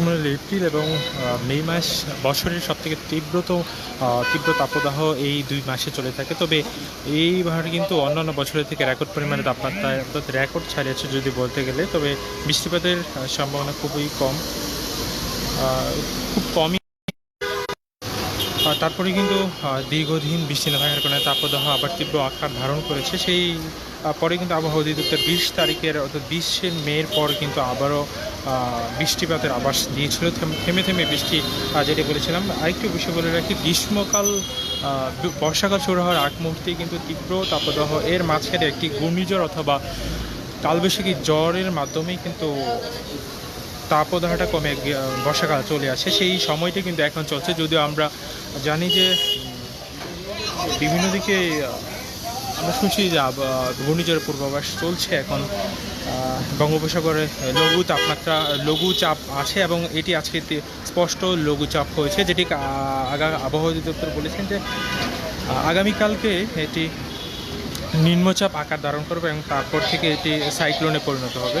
গ্রীষ্মমণ্ডল April এবং মে মাস বছরের সবথেকে তীব্রতম আহ, তীব্র তাপদাহ এই দুই মাসে চলে থাকে। তবে এইবার কিন্তু অন্যান্য বছরের থেকে রেকর্ড পরিমাণে তাপমাত্রা অর্থাৎ রেকর্ড ছাড়িয়েছে যদি বলতে গেলে। তবে বৃষ্টিপাতের সম্ভাবনা খুবই কম। খুব কমই তারপরে কিন্তু দীর্ঘদিন বৃষ্টি না থাকার কারণে তাপদাহ আবার তীব্র আকার ধারণ করেছে। সেই পরে কিন্তু আবহাওয়া অধিদপ্তর বিশ তারিখের, অর্থাৎ বিশে মের পর কিন্তু আবারও বৃষ্টিপাতের আবাস দিয়েছিল। থেম- থেমে বৃষ্টি যেটা বলেছিলাম, আরেকটু বিষয় বলে রাখি, গ্রীষ্মকাল বর্ষাকাল শুরু হওয়ার আগ মুহূর্তেই কিন্তু তীব্র তাপদাহ এর মাঝখানে একটি ঘূর্ণিঝড় অথবা কালবৈশাখী জ্বরের মাধ্যমেই কিন্তু তাপদাহটা কমে বর্ষাকাল চলে আসে। সেই সময়টি কিন্তু এখন চলছে। যদিও আমরা জানি যে বিভিন্ন দিকে, আমরা শুনছি যে ঘূর্ণিঝড়ের পূর্বাভাস চলছে এখন। বঙ্গোপসাগরে লঘু তাপমাত্রা, লঘু চাপ আছে এবং এটি আজকে স্পষ্ট লঘু চাপ হয়েছে, যেটি আগা, আবহাওয়া অধিদপ্তর বলেছেন যে, আগামীকালকে এটি নিম্নচাপ আকার ধারণ করবে এবং তারপর থেকে এটি সাইক্লোনে পরিণত হবে।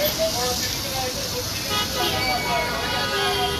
おめでとうございます。